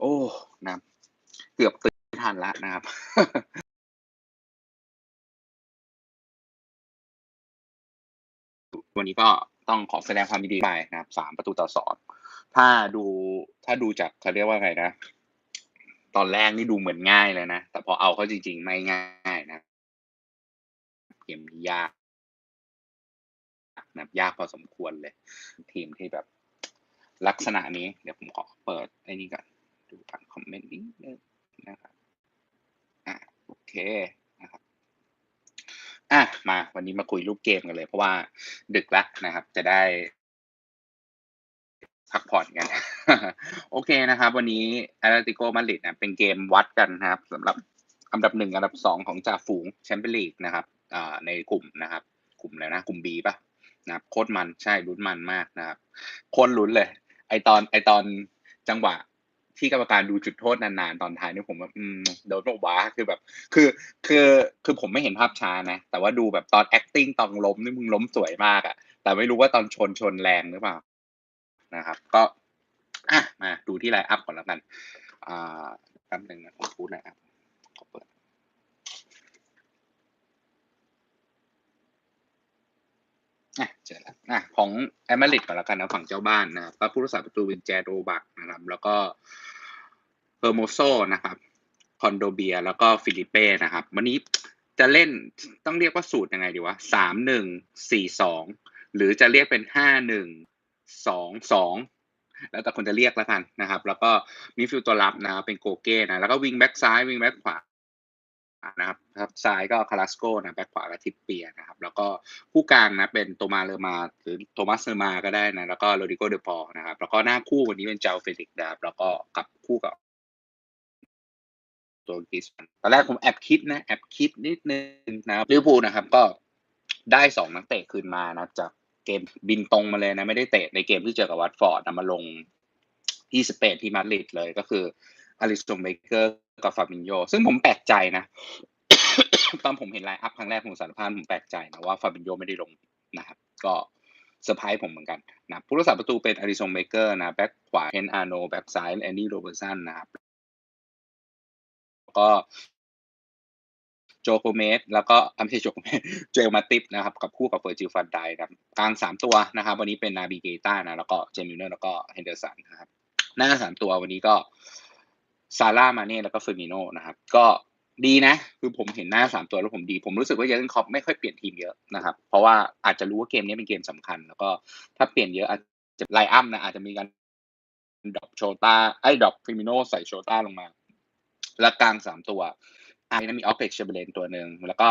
โอ้นะเกือบตื่นทันแล้วนะครับวันนี้ก็ต้องขอแสดงความยินดีไปนะครับ3ประตูต่อ2ถ้าดูถ้าดูจากเขาเรียกว่าไงนะ ตอนแรกนี่ดูเหมือนง่ายเลยนะ แต่พอเอาเข้าจริง ๆ ไม่ง่ายนะ เกมนี้ยากนะยากพอสมควรเลย ทีมที่แบบลักษณะนี้ เดี๋ยวผมขอเปิดไอ้นี่ก่อน ดูผ่านคอมเมนต์นิดหนึ่งนะครับอาโอเคนะครับอามาวันนี้มาคุยรูปเกมกันเลย เพราะว่าดึกแล้วนะครับ จะได้พักผ่อนกัน โอเคนะครับ วันนี้ Atletico Madrid นะเป็นเกมวัดกันนะครับสำหรับอันดับ1อันดับ2ของจ่าฝูงแชมเปี้ยนลีกนะครับในกลุ่มนะครับ กลุ่มอะไรนะกลุ่ม B เปล่า?นะครับโคตรมันใช่ลุ้นมันมากนะครับโคตรลุ้นเลย ไอตอนไอตอนจังหวะ ที่กรรมการดูจุดโทษนานๆตอนท้ายนี่ผมแบบอืมโดนเปล่า?คือแบบ คือคือคือผมไม่เห็นภาพช้านะ แต่ว่าดูแบบตอน acting ตอนล้มนี่มึงล้มสวยมากอะแต่ไม่รู้ว่าตอนชนชนแรงหรือเปล่า?นะครับ ก็อามาดูที่ไลน์อัพก่อนแล้วกันอ่าแป๊บหนึ่งนะผมพูด line up ขอเปิด อาเจอแล้วอาของ Real Madrid ก่อนแล้วกันนะฝั่งเจ้าบ้านนะครับก็ผู้รักษาประตูเป็น Jadrovac นะครับ แล้วก็ Hermoso นะครับ Kondogbia แล้วก็ Felipe นะครับ วันนี้จะเล่นต้องเรียกว่าสูตรยังไงดีวะ3-1-4-2หรือจะเรียกเป็น5-1-2-2แล้วแต่คนจะเรียกแล้วกันนะครับ แล้วก็มิฟิลตัวรับนะครับเป็น Koke นะแล้วก็วิงแบ็กซ้ายวิงแบ็กขวา นะครับครับซ้ายก็ Carrasco นะแบ็กขวาก็ Trippier นะครับ แล้วก็คู่กลางนะเป็น Thomas Lemar หรือ Thomas Lemar ก็ได้นะ แล้วก็ Rodrigo de Paul นะครับ แล้วก็หน้าคู่วันนี้เป็น Joao Felix นะครับแล้วก็กับคู่กับตัว Griezmann ตอนแรกผมแอบคิดนะ แอบคิดนิดนึงนะครับลิเวอร์พูลนะครับ ก็ได้2นักเตะคืนมานะจากเกมบินตรงมาเลยนะ ไม่ได้เตะในเกมที่เจอกับ Watford นะมาลงที่สเปนที่มาดริดเลยก็คือ Alisson Becker กับ Fabinho ซึ่งผมแปลกใจนะตอนผมเห็น line up ครั้งแรกผมสารภาพผมแปลกใจนะว่า Fabinho ไม่ได้ลงนะครับ ก็เซอร์ไพรส์ผมเหมือนกันนะผู้รักษาประตูเป็น Alisson Becker นะแบ็กขวา Ken Arnold แบ็กซ้าย Andy Robertson นนะครับก็ Joe Gomez แล้วก็อไม่ใช่ Joe Gomez Joel Matip นะครับ กับคู่กับ Virgil van Dijk ครับกลาง3ตัวนะครับ วันนี้เป็น Naby Keita นะ แล้วก็ James Milner แล้วก็ Henderson นนะครับหน้า3ตัววันนี้ก็ Salah Mane แล้วก็ Firmino นนะครับ ก็ดีนะ คือผมเห็นหน้า3ตัวแล้วผมดี ผมรู้สึกว่า Jurgen Klopp ไม่ค่อยเปลี่ยนทีมเยอะนะครับ เพราะว่าอาจจะรู้ว่าเกมนี้เป็นเกมสำคัญ แล้วก็ถ้าเปลี่ยนเยอะอาจจะ line up นะอาจจะมีการดรอป Jota เอ๊ยดรอป Firmino ใส่ Jota ลงมา แล้วกลาง3ตัวอามี Oxlade-Chamberlain ตัวหนึ่งแล้วก็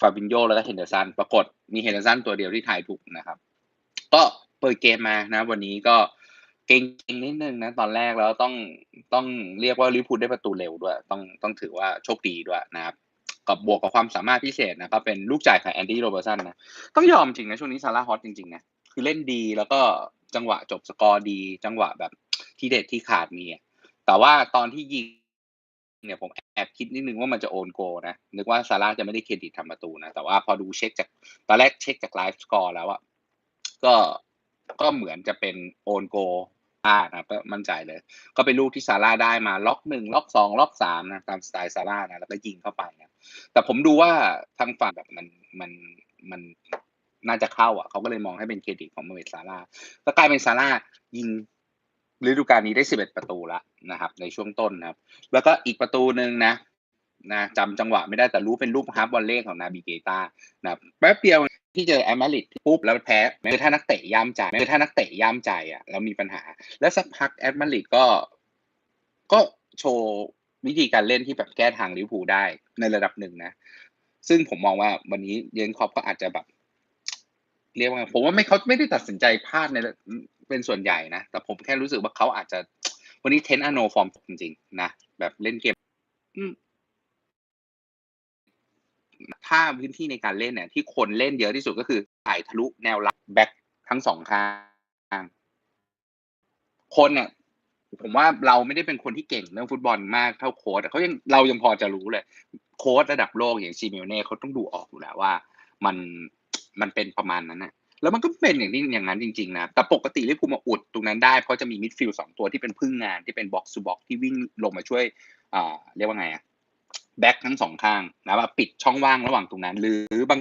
Fabinho แล้วก็ Henderson ปรากฏมี Henderson ตัวเดียวที่ทายถูกนะครับ ก็เปิดเกมมานะ วันนี้ก็ เกร็งๆนิดนึงนะตอนแรกแล้วต้องต้องเรียกว่าลิเวอร์พูลได้ประตูเร็วด้วย ต้องต้องถือว่าโชคดีด้วยนะครับกับบวกกับความสามารถพิเศษนะก็เป็นลูกจ่ายของ Andy Robertson นนะต้องยอมจริงนะช่วงนี้ Salah hot จริงๆนะคือเล่นดีแล้วก็จังหวะจบสกอร์ดี จังหวะแบบที่เด็ดที่ขาดมีแต่ว่าตอนที่ยิงเนี่ยผมแอบคิดนิดนึงว่ามันจะ own goal นะนึกว่า Salah จะไม่ได้เครดิตทำประตูนะแต่ว่าพอดูเช็กจากตอนแรกเช็กจากไลฟ์สกอร์แล้วอะก็ก็เหมือนจะเป็น own goal อานะก็มั่นใจเลย ก็เป็นลูกที่ Salah ได้มาล็อก1ล็อก2ล็อก3นะตามสไตล์ Salah นะแล้วก็ยิงเข้าไปนะแต่ผมดูว่าทางฝั่งแบบมันมันมันน่าจะเข้าอะเขาก็เลยมองให้เป็นเครดิตของ Mohamed Salah ก็กลายเป็น Salah ยิงฤดูกาลนี้ได้11ประตูล้วนะครับ ในช่วงต้นนะครับ แล้วก็อีกประตูหนึ่งนะนะจำจังหวะไม่ได้แต่รู้เป็นลูก half volley ของ Naby Keita นะแป๊บเดียว ที่เจอ Real Madrid ปุ๊บแล้วแพ้คือถ้านักเตะย่ามใจคือถ้านักเตะย่ามใจอะแล้วมีปัญหา แล้วสักพัก Real Madrid ก็ก็โชว์วิธีการเล่นที่แบบแก้ทางลิเวอร์พูลได้ในระดับหนึ่งนะ ซึ่งผมมองว่าวันนี้ Jurgen Klopp ก็อาจจะแบบ เรียกว่าผมว่าไม่เขาไม่ได้ตัดสินใจพลาดในเป็นส่วนใหญ่นะ แต่ผมแค่รู้สึกว่าเขาอาจจะ วันนี้ Trent Arnold ฟอร์มจริงๆนะแบบเล่นเกม ถ้าพื้นที่ในการเล่นเนี่ยที่คนเล่นเยอะที่สุดก็คือจ่ายทะลุแนวรับแบ็กทั้ง2ข้างคนเนี่ยผมว่าเราไม่ได้เป็นคนที่เก่งเรื่องฟุตบอลมากเท่าโคชอะเขายังเรายังพอจะรู้เลย โค้ชระดับโลกอย่าง Simeone เขาต้องดูออกอยู่แล้วว่า มันมันเป็นประมาณนั้นนะแล้วมันก็เป็นอย่างนี้อย่างนั้นจริงๆนะแต่ปกติลิเวอร์พูลมาอุดตรงนั้นได้เพราะจะมีมิดฟิลด์สองตัวที่เป็นพึ่งงานที่เป็นบ็อกซ์บ็อกซ์ที่วิ่งลงมาช่วยอ่าเรียกว่าไงอะ แบ็คทั้งสองข้างนะว่าปิดช่องว่างระหว่างตรงนั้น หรือบาง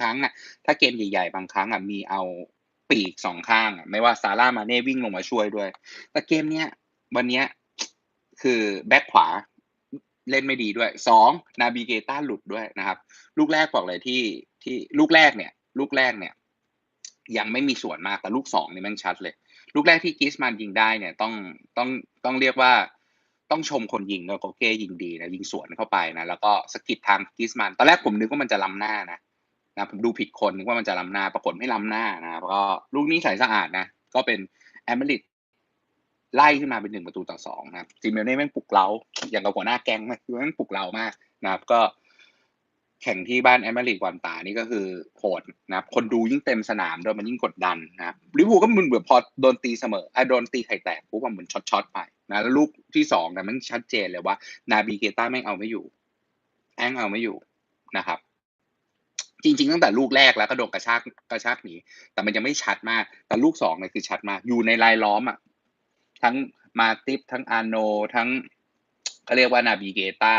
ครั้งอะถ้าเกมใหญ่ๆ บางครั้งอะมีเอาปีกสองข้างอะไม่ว่าซาร่ามาเน่วิ่งลงมาช่วยด้วย แต่เกมเนี้ยวันเนี้ยคือแบ็คขวาเล่นไม่ดีด้วยสองนาบิเกต้าหลุดด้วยนะครับ ลูกแรกบอกเลยที่ที่ลูกแรกเนี่ย ลูกแรกเนี่ย ยังไม่มีส่วนมากแต่ลูกสองนี่มันชัดเลย ลูกแรกที่กิสมันยิงได้เนี่ย ต้องต้องต้องเรียกว่า ต้องชมคนยิงแล้วโกเก้ยิงดีนะยิงสวนเข้าไปนะแล้วก็สกิดทางกิสมันตอนแรกผมนึกว่ามันจะล้ำหน้านะนะผมดูผิดคนนึกว่ามันจะล้ำหน้าปรากฏไม่ล้ำหน้านะแล้วก็ลูกนี้ใสสะอาดนะก็เป็นแอมเบริดไล่ขึ้นมาเป็นหนึ่งประตูต่อสองนะจิมเมลเน่แม่งปลุกเล้าอย่างกับหัวหน้าแก๊งมากคือแม่งปลุกเล้ามากนะครับก็แข่งที่บ้านแอมเบริดวันตานี่ก็คือโหดนะครับคนดูยิ่งเต็มสนามด้วยมันยิ่งกดดันนะครับลิเวอร์พูลก็มึนเบื่อพอโดนตีเสมอไอะโดนตีไข่แตกปุ๊บมันเหมือนช็อตๆไป นะแล้วลูกที่สองเนี่ยมันชัดเจนเลยว่า นาบีเกต้าแม่งเอาไม่อยู่แองเอาไม่อยู่นะครับ จริง ๆ ตั้งแต่ลูกแรกแล้วก็โดนกระชากกระชากหนีแต่มันยังไม่ชัดมาก แต่ลูกสองเนี่ยคือชัดมาก อยู่ในลายล้อมอะทั้งมาติฟทั้งอาโน ทั้งเขาเรียกว่านาบีเกต้า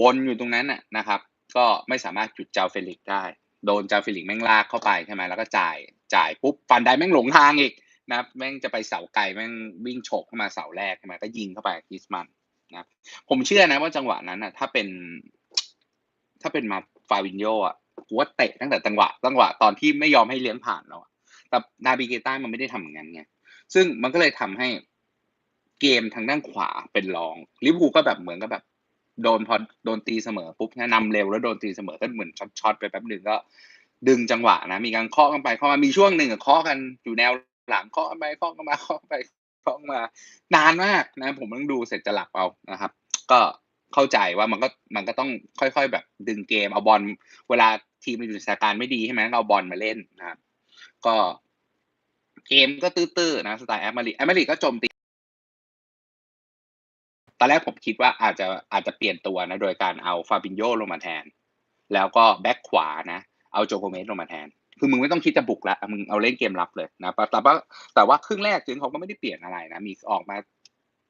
วนอยู่ตรงนั้นน่ะนะครับ ก็ไม่สามารถจุดเจ้าเฟลิกได้ โดนเจ้าเฟลิกแม่งลากเข้าไปใช่ไหมแล้วก็จ่ายจ่ายปุ๊บฟันได้แม่งหลงทางอีก นะครับแม่งจะไปเสาไกลแม่งวิ่งโฉกเข้ามาเสาแรกใช่ไหมก็ยิงเข้าไปกิสมันนะผมเชื่อนะว่าจังหวะนั้นน่ะ ถ้าเป็น ถ้าเป็นมาฟาวินโยอะกูว่าเตะตั้งแต่จังหวะจังหวะตอนที่ไม่ยอมให้เลี้ยงผ่านแล้วแต่นาบิเกต้ามันไม่ได้ทำอย่างนั้นไงซึ่งมันก็เลยทำให้เกมทางด้านขวาเป็นรองลิเวอร์พูลก็แบบเหมือนกับแบบโดนพอโดนตีเสมอปุ๊บนำเร็วแล้วโดนตีเสมอก็เหมือนช็อตๆไปแป๊บหนึ่งก็ ดึงจังหวะนะ มีการเคาะกันไปเคาะมามีช่วงหนึ่งเคาะกันอยู่แนว หลังเคาะไปเคาะกันมาเคาะไปเคาะมานานมากนะ ผมต้องดูเสร็จจะหลับเอานะครับ ก็เข้าใจว่ามันก็มันก็ต้องค่อยๆ แบบดึงเกมเอาบอลเวลาทีมมันอยู่สถานการณ์ไม่ดีใช่ไหมเอาบอลมาเล่นนะครับ ก็เกมก็ตื้อๆนะสไตล์แอมมาริแอมมาริก็โจมตีตอนแรกผมคิดว่าอาจจะอาจจะเปลี่ยนตัวนะ โดยการเอาฟาบินโยลงมาแทน แล้วก็แบ็คขวานะ เอาโจโกเมสลงมาแทน คือมึงไม่ต้องคิดจะบุกแล้วมึงเอาเล่นเกมรับเลยนะแต่ว่าแต่ว่าครึ่งแรกจึงเขาก็ไม่ได้เปลี่ยนอะไรนะมีออกมา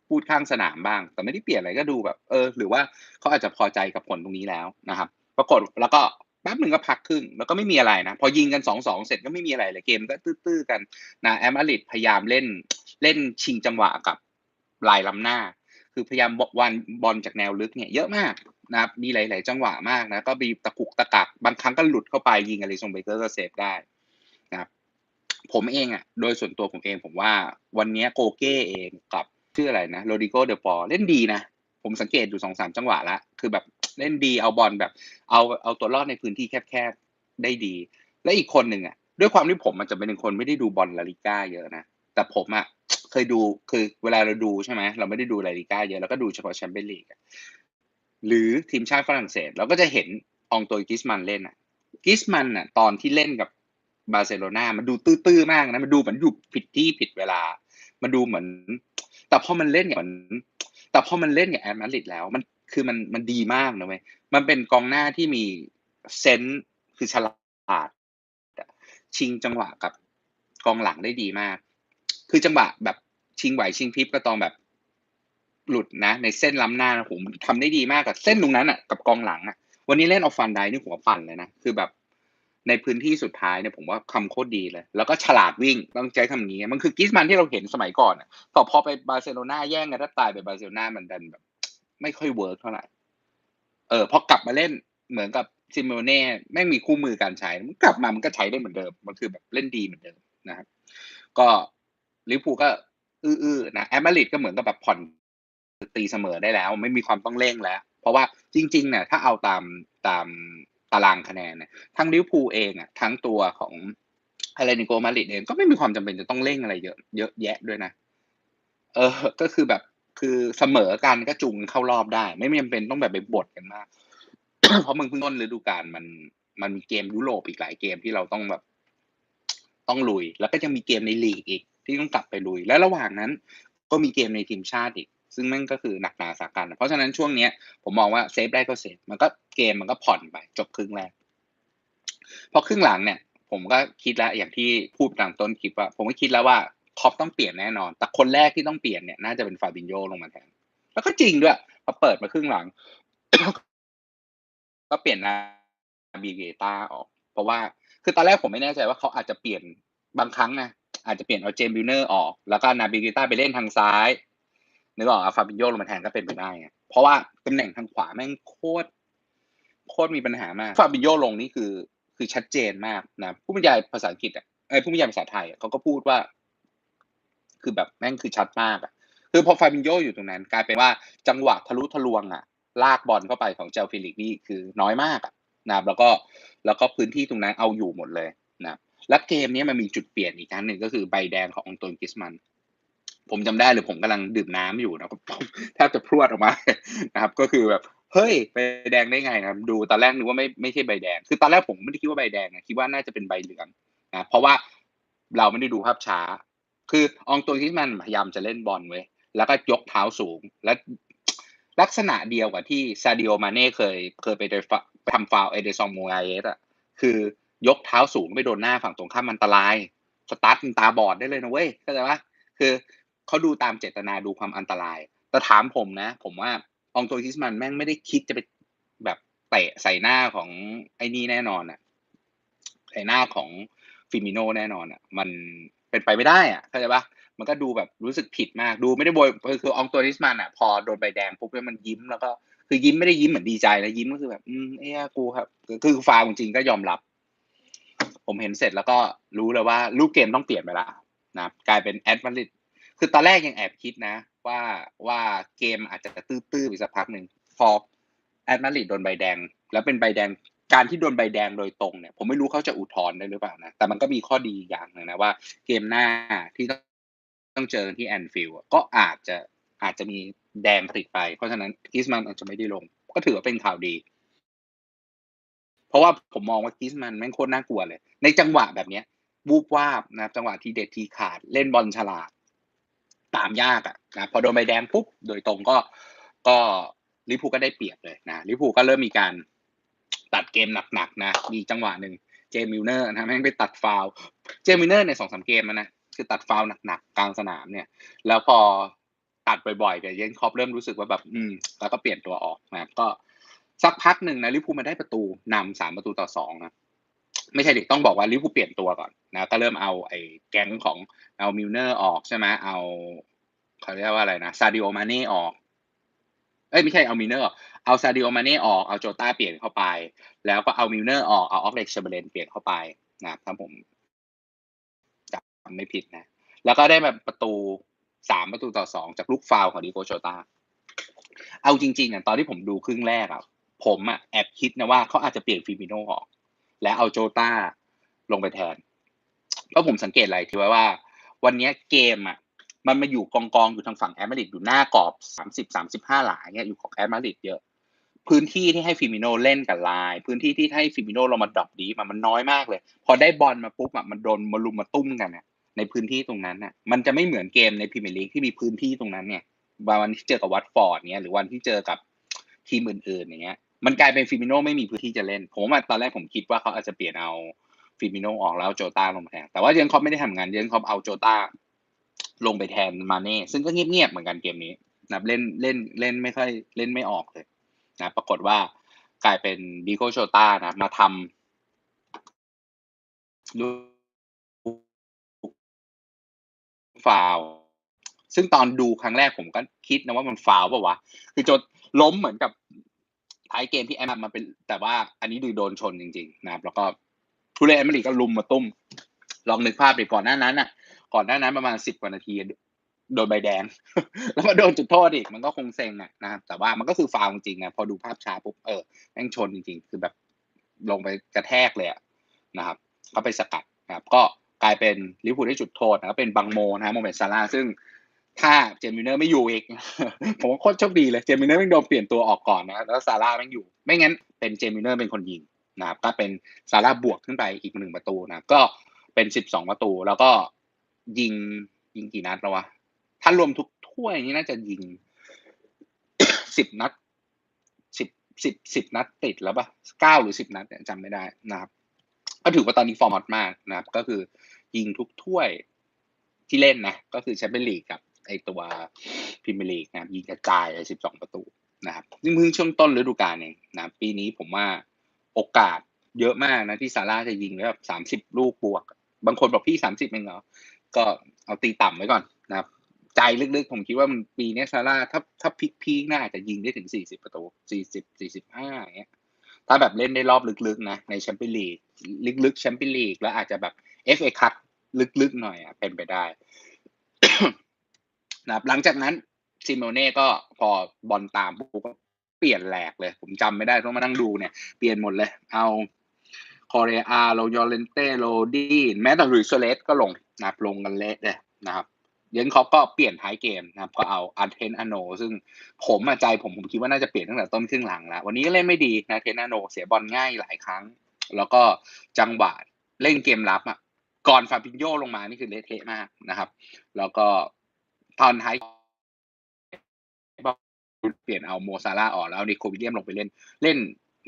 พูดข้างสนามบ้าง แต่ไม่ได้เปลี่ยนอะไรก็ดูแบบ เออ หรือว่าเขาอาจจะพอใจกับผลตรงนี้แล้วนะครับ ปรากฏแล้วก็แป๊บหนึ่งก็พักครึ่งแล้วก็ไม่มีอะไรนะ พอยิงกันสองสองเสร็จก็ไม่มีอะไรเลยเกมก็ตื้อๆกันนะแอมอาริดพยายามเล่นเล่นชิงจังหวะกับลายล้ำหน้า คือพยายามบอกวันบอลจากแนวลึกเนี่ยเยอะมาก นะครับมีหลาย ๆ จังหวะมากนะก็มีตะกุกตะกักบางครั้งก็หลุดเข้าไปยิงอะไรซงเบเกอร์ก็เซฟได้นะครับผมเองอะโดยส่วนตัวผมเองผมว่าวันนี้โกเก้เองกับชื่ออะไรนะโรดิโกเดปอเล่นดีนะ ผมสังเกตอยู่สองสามจังหวะละคือแบบเล่นดีเอาบอลแบบ เอาเอาตัวรอดในพื้นที่แคบๆได้ดี และอีกคนหนึ่งอะด้วยความที่ผมมันจะเป็นคนไม่ได้ดูบอลลาลิก้าเยอะนะแต่ผมอะเคยดูคือเวลาเราดูใช่ไหมเราไม่ได้ดูลาลิก้าเยอะเราก็ดูเฉพาะแชมเปี้ยนลีก หรือทีมชาติฝรั่งเศสเราก็จะเห็นองตัวกิสมันเล่นอะกิสมันอะตอนที่เล่นกับบาร์เซโลนามันดูตื้อๆมากนะมันดูเหมือนอยู่ผิดที่ผิดเวลา มันดูเหมือน แต่พอมันเล่นเหมือนแต่พอมันเล่นกับแอมมาริดแล้ว มันคือมันมันดีมากนะเว้ยมันเป็นกองหน้าที่มีเซนส์คือฉลาดชิงจังหวะกับกองหลังได้ดีมาก คือจังหวะแบบชิงไหวชิงพริบก็ตองแบบ หลุดนะ ในเส้นล้ำหน้าผมทำได้ดีมากกับเส้นตรงนั้นอะกับกองหลังอะ วันนี้เล่นเอาฟันได้นี่หัวปั่นเลยนะคือแบบในพื้นที่สุดท้ายเนี่ยผมว่าคำโคตรดีเลย แล้วก็ฉลาดวิ่งต้องใช้คำนี้มันคือกิสมันที่เราเห็นสมัยก่อนอะพอพอไปบาร์เซโลนาแย่งกันถ้าตายไปบาร์เซโลนามันดันแบบ ไม่ค่อยเวิร์กเท่าไหร่เออพอกลับมาเล่นเหมือนกับซิโมเน่ไม่มีคู่มือการใช้มันกลับมามันก็ใช้ได้เหมือนเดิม มันคือแบบเล่นดีเหมือนเดิมนะครับก็ลิเวอร์พูก็ อื้อๆนะแอมมาริดก็เหมือนกับแบบผ่อน ตีเสมอได้แล้ว ไม่มีความต้องเร่งแล้ว เพราะว่าจริงๆเนี่ยถ้าเอาตามตามตารางคะแนนเนี่ยทั้งลิเวอร์พูลเองอะทั้งตัวของอะไรนิโกมาริดเองก็ไม่มีความจำเป็นจะต้องเร่งอะไรเยอะเยอะแยะด้วยนะ เออ ก็คือแบบคือเสมอกันก็จุงเข้ารอบได้ ไม่จำเป็นต้องแบบไปบดกันมาก เพราะมึงเพิ่งต้นฤดูกาลมัน มันมีเกมยุโรปอีกหลายเกมที่เราต้องแบบ ต้องลุย แล้วก็ยังมีเกมในลีกอีก ที่ต้องกลับไปลุย และระหว่างนั้น ก็มีเกมในทีมชาติอีก ซึ่งแม่งก็คือหนักหนาสากัน เพราะฉะนั้นช่วงเนี้ยผมมองว่าเซฟได้ก็เซฟมันก็เกมมันก็ผ่อนไปจบครึ่งแรกพอครึ่งหลังเนี่ย ผมก็คิดแล้วอย่างที่พูดตามต้นคลิปว่า ผมก็คิดแล้วว่าคอปต้องเปลี่ยนแน่นอน แต่คนแรกที่ต้องเปลี่ยนเนี่ยน่าจะเป็นฟาบินโยลงมาแทน แล้วก็จริงด้วยพอเปิดมาครึ่งหลัง ก็เปลี่ยนนาบีเกต้าออก เพราะว่าคือตอนแรกผมไม่แน่ใจว่าเขาอาจจะเปลี่ยนบางครั้งนะอาจจะเปลี่ยนเอาเจมบิวเนอร์ออก แล้วก็นาบีเกต้าไปเล่นทางซ้าย นึกออกอะฟาบิโยลงมาแทนก็เป็นไปได้ไงเพราะว่าตำแหน่งทางขวาแม่งโคตรโคตรมีปัญหามากฟาบิโยลงนี่คือ คือชัดเจนมากนะผู้บรรยายภาษาอังกฤษอะไอ้ผู้บรรยายภาษาไทยเขาก็พูดว่า คือแบบแม่งคือชัดมากอะคือพอฟาบิโยอยู่ตรงนั้น กลายเป็นว่าจังหวะทะลุทะลวงอะ ลากบอลเข้าไปของเจลฟิลิกนี่คือน้อยมากอะนะแล้วก็แล้วก็พื้นที่ตรงนั้นเอาอยู่หมดเลยนะและเกมนี้มันมีจุดเปลี่ยนอีกครั้งหนึ่งก็คือใบแดงขององตนกิสมัน ผมจำได้เลยผมกำลังดื่มน้ำอยู่นะแทบจะพรวดออกมานะครับ ก็คือแบบเฮ้ยใบแดงได้ไงนะดูตอนแรกนึกว่าไม่ไม่ใช่ใบแดง คือตอนแรกผมไม่ได้คิดว่าใบแดงนะคิดว่าน่าจะเป็นใบเหลืองนะเพราะว่าเราไม่ได้ดูภาพช้า คือองตัวที่มันพยายามจะเล่นบอลไว้แล้วก็ยกเท้าสูงและลักษณะเดียวกับที่ซาดิโอมาเน่เคยเคยไปทำฟาวเอเดซองโมไอเอสอะคือยกเท้าสูงไม่โดนหน้าฝั่งตรงข้ามอันตราย สตาร์ทตาบอดได้เลยนะเว้ยเข้าใจปะคือ เขาดูตามเจตนาดูความอันตราย แต่ถามผมนะ ผมว่าองโตทิสมันแม่งไม่ได้คิดจะไปแบบเตะใส่หน้าของไอ้นี่แน่นอนอะใส่หน้าของฟิมิโนแน่นอนอะมันเป็นไปไม่ได้อะเข้าใจปะมันก็ดูแบบรู้สึกผิดมากดูไม่ได้โบยคือองโตทิสมันอะ พอโดนใบแดงปุ๊บแล้วมันยิ้มแล้วก็คือยิ้มไม่ได้ยิ้มเหมือนดีใจนะยิ้มก็คือแบบอืมเอ้ยกูครับ คือฟาวจริงก็ยอมรับ ผมเห็นเสร็จแล้วก็รู้เลยว่าลูกเกมต้องเปลี่ยนไปละนะกลายเป็นแอดวานลิ คือตอนแรกยังแอบคิดนะ ว่าว่าเกมอาจจะตื้อๆอีกสักพักหนึ่งพอแอดมาริดโดนใบแดง แล้วเป็นใบแดงการที่โดนใบแดงโดยตรงเนี่ยผมไม่รู้เขาจะอุทธรณ์ได้หรือเปล่านะแต่มันก็มีข้อดีอย่างหนึ่งนะว่า เกมหน้าที่ต้องต้องเจอที่แอนฟิลด์ก็อาจจะอาจจะมีแดงติดไป เพราะฉะนั้นกิสมันอาจจะไม่ได้ลง ก็ถือว่าเป็นข่าวดี เพราะว่าผมมองว่ากิสมันแม่งโคตรน่ากลัวเลย ในจังหวะแบบเนี้ย บูบวาบนะจังหวะที่เด็ดทีขาดเล่นบอลฉลาด ตามยากอะนะพอโดนใบแดงปุ๊บโดยตรงก็ก็ลิปูก็ได้เปรียบเลยนะลิปูก็เริ่มมีการตัดเกมหนักๆนะมีจังหวะหนึ่งเจมิลเนอร์นะแม่งไปตัดฟาวเจมิลเนอร์ในสองสามเกมนะคือตัดฟาวหนักๆกลางสนามเนี่ย แล้วพอตัดบ่อยๆกับเยนคอปเริ่มรู้สึกว่าแบบอืมแล้วก็เปลี่ยนตัวออกนะก็สักพักหนึ่งนะลิปูมาได้ประตูนำสามประตูต่อสองนะไม่ใช่ดิต้องบอกว่าลิพูเปลี่ยนตัวก่อน นะก็เริ่มเอาไอ้แก๊งของเอามิลเนอร์ออกใช่ไหมเอาเขาเรียกว่าอะไรนะซาดิโอมาเน่ออกเอ้ยไม่ใช่เอามิลเนอร์เอาซาดิโอมาเน่ออกเอาโจต้าเปลี่ยนเข้าไป แล้วก็เอามิลเนอร์ออกเอาออกเล็กเชเบเลนเปลี่ยนเข้าไปนะครับถ้าผมจำไม่ผิดนะ แล้วก็ได้แบบประตูสามประตูต่อสองจากลูกฟาวของดิโกโจต้าเอาจริงๆอะตอนที่ผมดูครึ่งแรกอะผมอะแอบคิดนะว่าเขาอาจจะเปลี่ยนฟิมิโนออก และเอาโจต้าลงไปแทน เพราะผมสังเกตอะไรที่ว่าว่า วันนี้เกมอะมันมาอยู่กองกองอยู่ทางฝั่งแอตมาริดอยู่หน้ากรอบสามสิบสามสิบห้าหลาเนี่ยอยู่ของแอตมาริดเยอะ พื้นที่ที่ให้ฟิมิโนเล่นกับลาย พื้นที่ที่ให้ฟิมิโนเรามาดรอปดีมันมันน้อยมากเลย พอได้บอลมาปุ๊บอะมันโดนมาลุมมาตุ้มกันอะในพื้นที่ตรงนั้นอะมันจะไม่เหมือนเกมในพรีเมียร์ลีกที่มีพื้นที่ตรงนั้นเนี่ยวันที่เจอกับวัตฟอร์ดเนี่ยหรือวันที่เจอกับทีมอื่นๆอย่างเงี้ยมันกลายเป็นฟิมิโนไม่มีพื้นที่จะเล่น ผมว่าตอนแรกผมคิดว่าเขาอาจจะเปลี่ยนเอา ฟิมิโนออกแล้วโจต้าลงแทนแต่ว่าเยนคอปไม่ได้ทำงานเยนคอปเอาโจต้าลงไปแทนมาเน่ซึ่งก็เงียบๆเหมือนกันเกมนี้นะเล่นเล่นเล่นไม่ค่อยเล่นไม่ออกเลยนะปรากฏว่ากลายเป็นดีโกโชต้านะมาทำลูกฟาวซึ่งตอนดูครั้งแรกผมก็คิดนะว่ามันฟาวป่าวะคือโจล้มเหมือนกับท้ายเกมที่แอมมาเป็น แต่ว่าอันนี้ดูโดนชนจริง ๆ นะครับ แล้วก็ ผู้เล่นแอมริกก็ลุมมาตุ้ม ลองนึกภาพไปก่อนหน้านั้นอะ ก่อนหน้านั้นประมาณสิบกว่านาที โดนใบแดง แล้วมาโดนจุดโทษอีกมันก็คงเซ็งอะนะครับแต่ว่ามันก็คือฟาวจริงๆนะพอดูภาพช้าปุ๊บเออแม่งชนจริงๆ คือแบบลงไปกระแทกเลยนะครับเขาไปสกัดนะครับ ก็กลายเป็นลิเวอร์พูได้จุดโทษนะเป็นบังโมนะโมเมนต์ซาร่าซึ่งถ้าเจมิเนอร์ไม่อยู่อีก ผมว่าโคตรโชคดีเลย เจมิเนอร์ไม่โดนเปลี่ยนตัวออกก่อนนะ แล้วซาร่าไม่งอยู่ ไม่งั้นเป็นเจมิเนอร์เป็นคนยิง นะครับก็เป็นซาร่าบวกขึ้นไปอีกหนึ่งประตูนะก็เป็นสิบสองประตู แล้วก็ยิงยิงกี่นัดแล้ววะถ้ารวมทุกถ้วยนี่น่าจะยิงสิบนัดสิบสิบสิบนัดติดแล้วปะเก้าหรือสิบนัดเนี่ยจำไม่ได้นะครับ ก็ถือว่าตอนนี้ฟอร์มฮอตมากนะครับ ก็คือยิงทุกถ้วยที่เล่นนะ ก็คือแชมเปี้ยนลีกกับไอตัวพรีเมียร์ลีกนะครับยิงกระจายเลย12ประตูนะครับนี่เพิ่งช่วงต้นฤดูกาลเองนะปีนี้ผมว่า โอกาสเยอะมากนะที่ซาร่าจะยิงแบบ30ลูกบวก บางคนบอกพี่30เองเหรอ ก็เอาตีต่ำไว้ก่อนนะครับ ใจลึกๆผมคิดว่ามันปีนี้ซาร่าถ้าถ้าพีคๆน่าจะยิงได้ถึง40ประตู40 45อย่างเงี้ย ถ้าแบบเล่นได้รอบลึกๆนะในแชมเปี้ยนลีกลึกๆแชมเปี้ยนลีกแล้วอาจจะแบบ FA คัพลึกๆหน่อยอะเป็นไปได้นะครับหลังจากนั้นซิโมเน่ก็พอบอลตามปุ๊บก็ เปลี่ยนแหลกเลย ผมจำไม่ได้ต้องมานั่งดูเนี่ย เปลี่ยนหมดเลย เอาคอเรอาโลยอเลนเตโรดีแม้แต่ลุยโซเลสก็ลงนะลงกันเละเลยนะครับเยนเขาก็เปลี่ยนท้ายเกมนะครับ ก็เอาอัเทนอโน ซึ่งผมใจผมผมคิดว่าน่าจะเปลี่ยนตั้งแต่ต้นครึ่งหลังแล้ว วันนี้ก็เล่นไม่ดีนะเทนอโน เสียบอลง่ายหลายครั้ง แล้วก็จังหวะเล่นเกมรับอะก่อนฟาบินโยลงมานี่คือเละเทะมากนะครับ แล้วก็ตอนท้าย เปลี่ยนเอาโมซาร่าออกแล้วนิโควิเลียมลงไปเล่น เล่น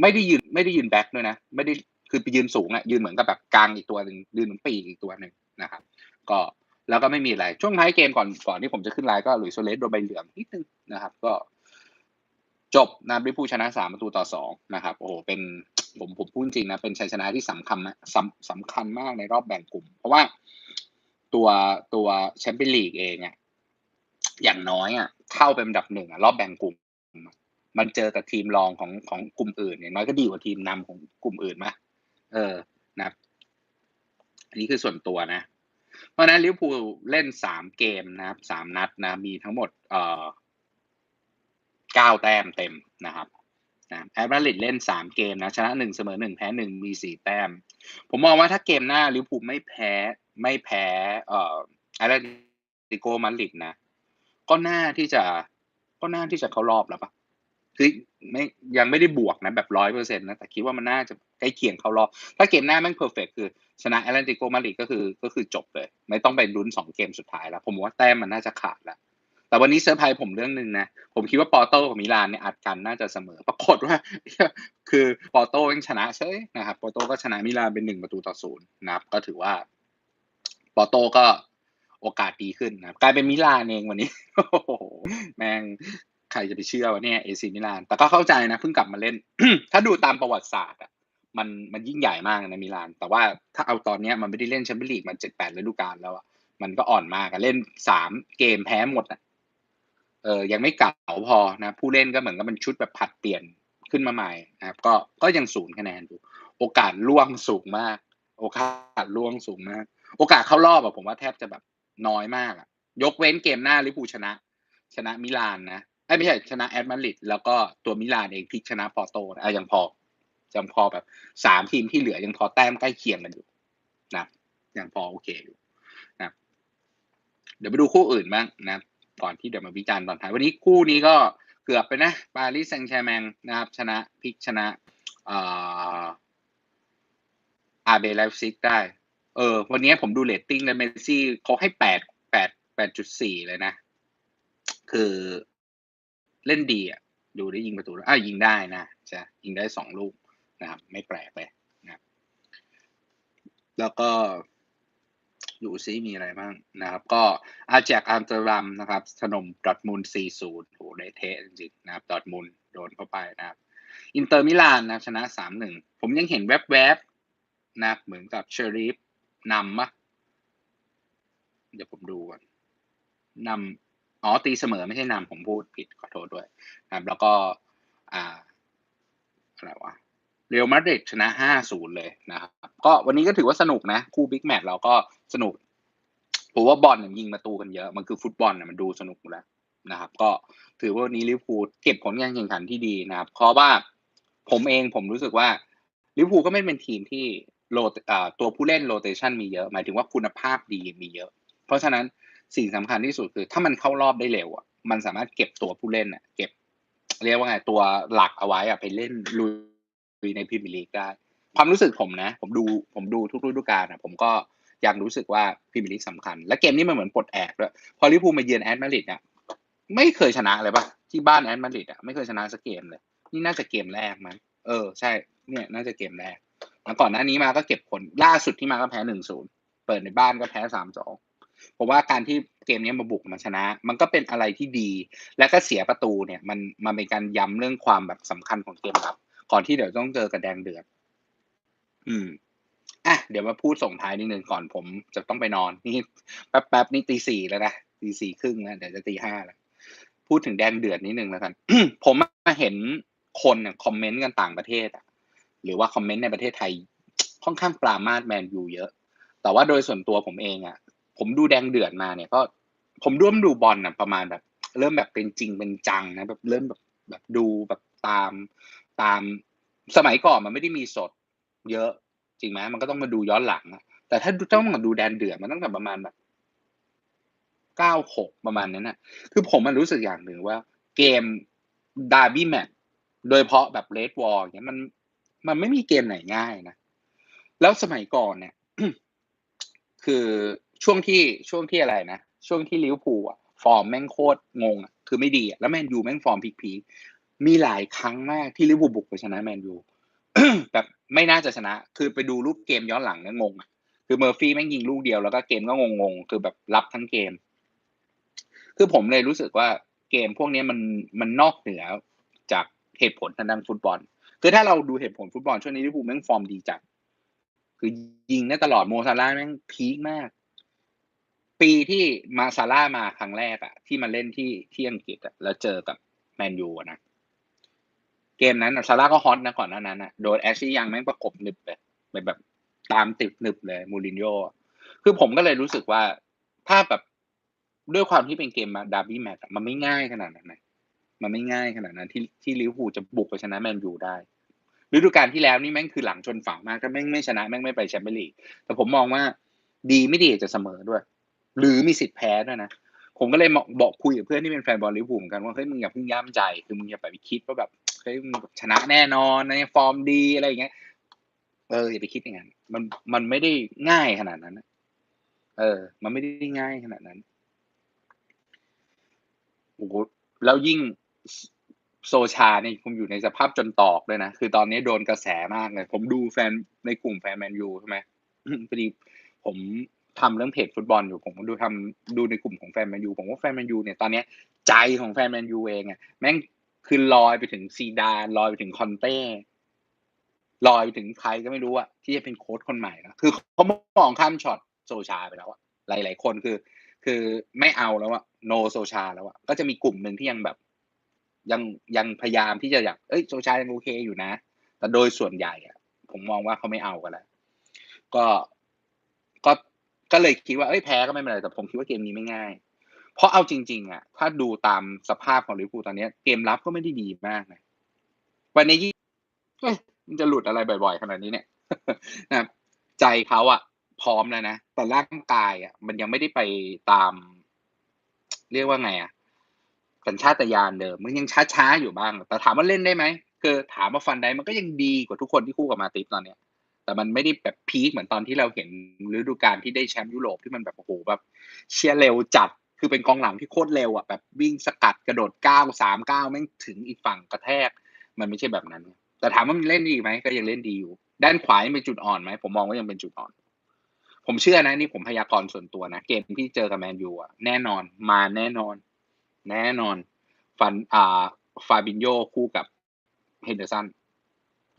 ไม่ได้ยืนไม่ได้ยืนแบ็คด้วยนะ ไม่ได้คือไปยืนสูงอะยืนเหมือนกับแบบกลางอีกตัวหนึ่งยืนเหมือนปีกอีกตัวหนึ่งนะครับ ก็แล้วก็ไม่มีอะไร ช่วงท้ายเกมก่อนก่อนที่ผมจะขึ้นไลน์ก็หลุยส์โซเลสโดนใบเหลืองนิดนึงนะครับ ก็ จบนะริผู้ชนะสามประตูต่อสองนะครับ โอ้โหเป็นผมผมพูดจริงนะ เป็นชัยชนะที่สำคัญนะสำสำคัญมากในรอบแบ่งกลุ่ม เพราะว่าตัวตัวแชมเปี้ยนลีกเองอะ อย่างน้อยอะเข้าเป็นอันดับหนึ่งอะรอบแบ่งกลุ่ม มันเจอกับทีมรองของของกลุ่มอื่นอย่างน้อยก็ดีกว่าทีมนำของกลุ่มอื่นมาเออนะครับอันนี้คือส่วนตัวนะ เพราะนั้นลิเวอร์พูลเล่นสามเกมนะครับสามนัดนะ มีทั้งหมด เอ่อเก้าแต้มเต็มนะครับนะแอตมาดริดเล่นสามเกมนะชนะหนึ่งเสมอหนึ่งแพ้หนึ่งมีสี่แต้ม ผมมองว่าถ้าเกมหน้าลิเวอร์พูลไม่แพ้ ไม่แพ้ เอ่อแอตเลติโกมาดริดนะ ก็น่าที่จะก็น่าที่จะเข้ารอบแล้วปะคือไม่ยังไม่ได้บวกนะแบบร้อยเปอร์เซ็นต์นะแต่คิดว่ามันน่าจะใกล้เคียงเข้ารอบ ถ้าเกมหน้าแม่งเพอร์เฟกคือ ชนะแอตเลติโกมาดริดก็คือก็คือจบเลย ไม่ต้องไปลุ้นสองเกมสุดท้ายแล้วผมว่าแต้มมันน่าจะขาดแล้วแต่วันนี้เซอร์ไพรส์ผมเรื่องหนึ่งนะ ผมคิดว่าปอโต้กับมิลานเนี่ยอัดกันน่าจะเสมอ ปรากฏว่า คือปอโต้เองชนะเฉยนะครับปอโต้ก็ชนะมิลานเป็นหนึ่งประตูต่อศูนย์นะครับ ก็ถือว่าปอโต้ก็ โอกาสดีขึ้นนะกลายเป็นมิลานเองวันนี้แม่งใครจะไปเชื่อวะเนี่ยเอซีมิลาน แต่ก็เข้าใจนะเพิ่งกลับมาเล่น ถ้าดูตามประวัติศาสตร์อะมันมันยิ่งใหญ่มากนะมิลาน แต่ว่าถ้าเอาตอนเนี้ยมันไม่ได้เล่นแชมเปี้ยนลีกมันเจ็ดแปดฤดูกาลแล้วอะมันก็อ่อนมากเล่นสามเกมแพ้หมดอะเออยังไม่เก่าพอนะผู้เล่นก็เหมือนกับมันชุดแบบผัดเปลี่ยนขึ้นมาใหม่นะครับ ก็ก็ยังศูนย์คะแนนอยู่โอกาสล่วงสูงมาก โอกาสล่วงสูงมาก โอกาสเข้ารอบอะผมว่าแทบจะแบบ น้อยมากอะยกเว้นเกมหน้าลิปูชนะ ชนะมิลานนะไอ้ไม่ใช่ชนะแอตมาดริดแล้วก็ตัวมิลานเองพลิกชนะปอร์โตนะอะยังพอยังพอแบบสามทีมที่เหลือยังพอแต้มใกล้เคียงกันอยู่นะยังพอโอเคอยู่นะเดี๋ยวไปดูคู่อื่นบ้างนะก่อนที่เดี๋ยวมาวิจารณ์ตอนท้ายวันนี้คู่นี้ก็เกือบไปนะปารีสแซงต์แชร์แมงนะครับ ชนะพลิกชนะอาอาเบลฟซิกได้ ออ วันนี้ผมดูเรตติ้งแล้วเมสซี่เขาให้แปดแปดแปดจุดสี่เลยนะ คือเล่นดีอะ ดูได้ยิงประตูอะยิงได้นะจะยิงได้สองลูกนะครับ ไม่แปลกเลยนะครับ แล้วก็ดูซิมีอะไรบ้างนะครับ ก็อาแจกอัมสเตอร์ดัมนะครับถล่มดอร์ทมุนด์4-0โหเละเทะจริงๆนะครับดอทมุนด์โดนเข้าไปนะครับ อินเตอร์มิลานนะชนะ 3-1 ผมยังเห็นแวบๆนะเหมือนกับเชอริฟ นำมะเดี๋ยวผมดูก่อนนำอ๋อตีเสมอไม่ใช่นำผมพูดผิดขอโทษด้วยนะครับ แล้วก็อ่าอะไรวะเรอัลมาดริดชนะ 5-0 เลยนะครับก็วันนี้ก็ถือว่าสนุกนะ คู่บิ๊กแมตช์เราก็สนุกผมว่าบอลเนี่ยยิงประตูกันเยอะ มันคือฟุตบอลเนี่ยมันดูสนุกแล้วนะครับ ก็ถือว่าวันนี้ลิเวอร์พูลเก็บผลการแข่งขันที่ดีนะครับเพราะว่าผมเองผมรู้สึกว่าลิเวอร์พูลก็ไม่เป็นทีมที่ โลตัวผู้เล่นโรเตชันมีเยอะ หมายถึงว่าคุณภาพดีมีเยอะ เพราะฉะนั้นสิ่งสำคัญที่สุดคือ ถ้ามันเข้ารอบได้เร็วอะมันสามารถเก็บตัวผู้เล่นอะ เก็บ เรียกว่าไงตัวหลักเอาไว้อะไปเล่นลุยในพรีเมียร์ลีกได้ ความรู้สึกผมนะ ผมดูผมดูทุกฤดูกาลนะผมก็ยังรู้สึกว่าพรีเมียร์ลีกสำคัญ และเกมนี้มันเหมือนปลดแอกด้วยพอลิเวอร์พูมาเยือนแอตมาดริดเนี่ยไม่เคยชนะเลยปะที่บ้านแอตมาดริดอะไม่เคยชนะสักเกมเลย นี่น่าจะเกมแรกมั้งเออใช่เนี่ยน่าจะเกมแรก แล้วก่อนหน้านี้มาก็เก็บผลล่าสุดที่มาก็แพ้หนึ่งศูนย์เปิดในบ้านก็แพ้สามสองผมว่าการที่เกมนี้มาบุกมาชนะ มันก็เป็นอะไรที่ดี และก็เสียประตูเนี่ย มันมันเป็นการย้ำเรื่องความแบบสำคัญของเกมรับก่อนที่เดี๋ยวต้องเจอกับแดงเดือดอืมอะเดี๋ยวมาพูดส่งท้ายนิดนึงก่อนผมจะต้องไปนอนนี่แป๊บแป๊บนี่ตีสี่แล้วนะตีสี่ครึ่งแล้วเดี๋ยวจะตีห้าแล้วพูดถึงแดงเดือดนิดนึงแล้วกัน ผมมาเห็นคนเนี่ยคอมเมนต์กันต่างประเทศอะ หรือว่าคอมเมนต์ในประเทศไทยค่อนข้างปรามาสแมนยูเยอะ แต่ว่าโดยส่วนตัวผมเองอะ ผมดูแดงเดือดมาเนี่ยก็ ผมร่วมดูบอลอะประมาณแบบ เริ่มแบบเป็นจริงเป็นจังนะแบบเริ่มแบบแบบดูแบบตามตามสมัยก่อนมันไม่ได้มีสด เยอะจริงไหมมันก็ต้องมาดูย้อนหลังอะแต่ถ้าต้องมาดูแดนเดือดมันต้องแบบประมาณแบบเก้าหกประมาณนั้นนะคือผมมันรู้สึกอย่างหนึ่งว่า เกมดาร์บี้แมตโดยเฉพาะแบบเลดวอลเนี้ยมัน มันไม่มีเกมไหนง่ายนะ แล้วสมัยก่อนเนี่ย คือช่วงที่ช่วงที่อะไรนะ ช่วงที่ลิวพูลอะฟอร์มแม่งโคตรงงอะคือไม่ดีอะแล้วแมนยูแม่งฟอร์มพีคๆมีหลายครั้งมากที่ลิวพูบุกไปชนะแมนยูแบบไม่น่าจะชนะ คือไปดูรูปเกมย้อนหลังเนี่ยงงอะคือเมอร์ฟี่แม่งยิงลูกเดียวแล้วก็เกมก็งงๆ คือแบบรับทั้งเกม คือผมเลยรู้สึกว่าเกมพวกนี้มันมันนอกเหนือจากเหตุผลทางด้านฟุตบอล คือถ้าเราดูเหตุผลฟุตบอลช่วงนี้ลิเวอร์พูลแม่งฟอร์มดีจัดคือยิงได้ตลอดโมซาร่าแม่งพีคมาก ปีที่มาซาร่ามาครั้งแรกอะที่มาเล่นที่ที่อังกฤษอะแล้วเจอกับแมนยูอะนะเกมนั้นซาร่าก็ฮอตนะก่อนหน้านั้นนะโดนแอชลี่ยังแม่งประกบหนึบเลยแบบแบบตามติดหนึบเลยมูรินโญ่คือผมก็เลยรู้สึกว่าถ้าแบบด้วยความที่เป็นเกมดาร์บี้แมตช์มันไม่ง่ายขนาดนั้นนะมันไม่ง่ายขนาดนั้นที่ที่ลิเวอร์พูลจะบุกไปชนะแมนยูได้ ฤดูกาลที่แล้วนี่แม่งคือหลังชนฝั่งมากถ้าแม่งไม่ชนะแม่งไม่ไปแชมเปี้ยนลีกแต่ผมมองว่าดีไม่ดีจะเสมอด้วย หรือมีสิทธิ์แพ้ด้วยนะผมก็เลยบอกคุยกับเพื่อนที่เป็นแฟนบอลลิเวอร์พูลเหมือนกันว่าเฮ้ยมึงอย่าเพิ่งย่ำใจคือมึงอย่าไปคิดว่าแบบเฮ้ยมึงชนะแน่นอนในฟอร์มดีอะไรอย่างเงี้ยเอออย่าไปคิดอย่างนั้นมันมันไม่ได้ง่ายขนาดนั้นเออ มันไม่ได้ง่ายขนาดนั้นโอ้โหแล้วยิ่ง โซชาเนี่ยผมอยู่ในสภาพจนตอกเลยนะ คือตอนนี้โดนกระแสมากเลย ผมดูแฟนในกลุ่มแฟนแมนยูใช่ไหมพอดีผมทำเรื่องเพจฟุตบอลอยู่ผมดูทำดูในกลุ่มของแฟนแมนยูผมว่าแฟนแมนยูเนี่ยตอนนี้ใจของแฟนแมนยูเองอะแม่งคือลอยไปถึงซีดานลอยไปถึงคอนเต้ลอยไปถึงใครก็ไม่รู้อะที่จะเป็นโค้ชคนใหม่นะคือเขามองข้ามช็อตโซชาไปแล้วอะหลาย ๆ คนคือ คือไม่เอาแล้วอะโนโซชาแล้วอะก็จะมีกลุ่มหนึ่งที่ยังแบบ ยังยังพยายามที่จะอยากเอ้ยโซชายังโอเคอยู่นะ แต่โดยส่วนใหญ่อะผมมองว่าเขาไม่เอากันแล้ว ก็ก็ก็เลยคิดว่าเอ้ยแพ้ก็ไม่เป็นไรแต่ผมคิดว่าเกมนี้ไม่ง่าย เพราะเอาจริง ๆอะถ้าดูตามสภาพของลิเวอร์พูลตอนนี้เกมรับก็ไม่ได้ดีมากนะวันนี้ยิ่มันจะหลุดอะไรบ่อยๆขนาดนี้เนี่ยนะใจเขาอะพร้อมแล้วนะแต่ร่างกายอะมันยังไม่ได้ไปตาม เรียกว่าไงอะ สัญชาตญาณเดิมมันยังช้าๆอยู่บ้าง แต่ถามว่าเล่นได้ไหมคือถามว่าฟันได้มันก็ยังดีกว่าทุกคนที่คู่กับมาติฟตอนเนี้ย แต่มันไม่ได้แบบพีคเหมือนตอนที่เราเห็นฤดูกาลที่ได้แชมป์ยุโรปที่มันแบบโอ้โหแบบเชียร์เร็วจัดคือเป็นกองหลังที่โคตรเร็วอะแบบวิ่งสกัดกระโดดก้าวสามก้าวแม่งถึงอีกฝั่งกระแทก มันไม่ใช่แบบนั้น แต่ถามว่ามันเล่นดีไหมก็ยังเล่นดีอยู่ ด้านขวายังเป็นจุดอ่อนไหมผมมองว่ายังเป็นจุดอ่อน ผมเชื่อนะนี่ผมพยากรณ์ส่วนตัวนะ เกมที่เจอกับแมนยูอะแน่นอนมาแน่นอน แน่นอน ฟันอ่าฟาบินโยคู่กับเฮนเดอร์สัน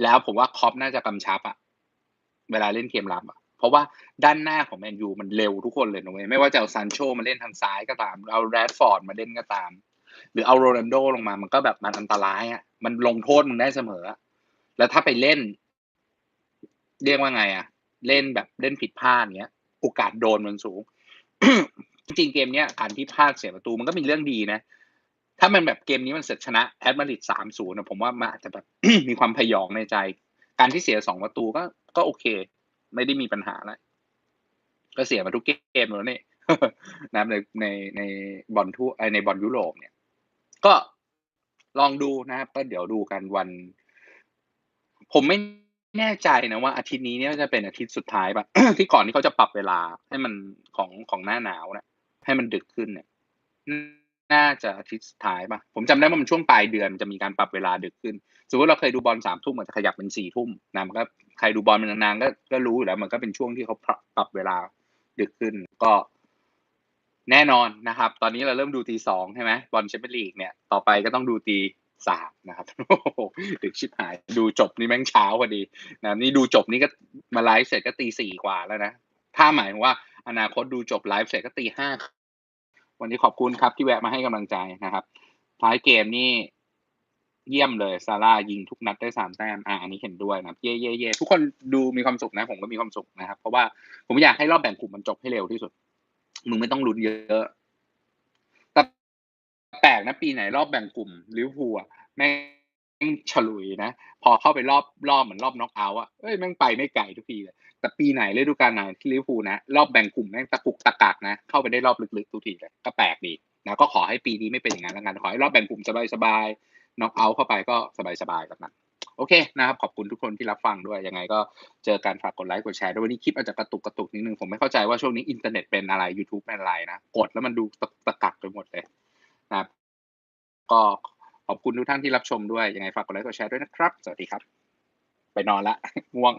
แล้วผมว่าคอปน่าจะกำชับอะเวลาเล่นเกมรับอะเพราะว่าด้านหน้าของแมนยูมันเร็วทุกคนเลยนะเว้ยไม่ว่าจะเอาซันโชมาเล่นทางซ้ายก็ตาม เอาแรดฟอร์ดมาเล่นก็ตาม หรือเอาโรนัลโดลงมามันก็แบบมันอันตรายอะมันลงโทษมึงได้เสมอ แล้วถ้าไปเล่น เรียกว่าไงอะเล่นแบบเล่นผิดพลาดเนี้ย โอกาสโดนมันสูง จริงเกมเนี้ยการที่พลาดเสียประตูมันก็มีเรื่องดีนะ ถ้ามันแบบเกมนี้มันเสร็จชนะแอดมาริดสามศูนย์ผมว่ามันอาจจะแบบมีความพยองในใจ การที่เสียสองประตูก็ก็โอเค ไม่ได้มีปัญหาอะไรก็เสียมาทุกเกมแล้วนี่นะในในในบอลทั่วในบอลยุโรปเนี่ย ก็ลองดูนะครับก็เดี๋ยวดูกันวัน ผมไม่แน่ใจนะว่าอาทิตย์นี้เนี่ยจะเป็นอาทิตย์สุดท้ายปะที่ก่อนที่เขาจะปรับเวลาให้มันของของหน้าหนาวนะ ให้มันดึกขึ้นเนี่ยน่าจะอาทิตย์สุดท้ายป่ะผมจำได้ว่ามันช่วงปลายเดือนมันจะมีการปรับเวลาดึกขึ้น สมมติเราเคยดูบอลสามทุ่มมันจะขยับเป็นสี่ทุ่มนะมันก็ใครดูบอลมันนานๆก็ก็รู้อยู่แล้ว มันก็เป็นช่วงที่เขาปรับเวลาดึกขึ้น ก็แน่นอนนะครับ ตอนนี้เราเริ่มดูตีสองใช่ไหมบอลแชมเปี้ยนลีกเนี่ยต่อไปก็ต้องดูตีสามนะครับดึกชิบหายดูจบนี่แม่งเช้าพอดีนะนี่ดูจบนี่ก็มาไลฟ์เสร็จก็ตีสี่กว่าแล้วนะถ้าหมายว่า อนาคตดูจบไลฟ์เสร็จก็ตีห้าวันนี้ขอบคุณครับที่แวะมาให้กำลังใจนะครับ ท้ายเกมนี่เยี่ยมเลยซาร่ายิงทุกนัดได้สามแต้มอ่าอันนี้เห็นด้วยนะเย่เย่เย่ทุกคนดูมีความสุขนะ ผมก็มีความสุขนะครับ เพราะว่าผมอยากให้รอบแบ่งกลุ่มมันจบให้เร็วที่สุด มึงไม่ต้องลุ้นเยอะแต่แปลกนะปีไหนรอบแบ่งกลุ่มลิเวอร์พูลแม่ งฉลุยนะ พอเข้าไปรอบรอบเหมือนรอบน็อกเอาท์อะเอ้ยแม่งไปไม่ไกลทุกทีเลยแต่ปีไหนฤดูกาลไหนที่ลิเวอร์พูลนะ รอบแบ่งกลุ่มแม่งตะกุกตะกักนะ เข้าไปได้รอบลึกๆทุกทีเลยก็แปลกดีนะก็ขอให้ปีนี้ไม่เป็นอย่างนั้นแล้วกันขอให้รอบแบ่งกลุ่มสบายๆน็อกเอาท์เข้าไปก็สบายๆแบบนั้นโอเคนะครับ ขอบคุณทุกคนที่รับฟังด้วย ยังไงก็เจอกันฝากกดไลค์กดแชร์ด้วยวันนี้คลิปอาจจะกระตุกกระตุกนิดนึง ผมไม่เข้าใจว่าช่วงนี้อินเทอร์เน็ตเป็นอะไร YouTube เป็นอะไรนะ กดแล้วมันดูตะกักไปหมดเลยนะครับ ก็ อบคุณทุกท่านที่รับชมด้วย ยังไงฝากกดไลค์กดแชร์ด้วยนะครับ สวัสดีครับ ไปนอนละง่วง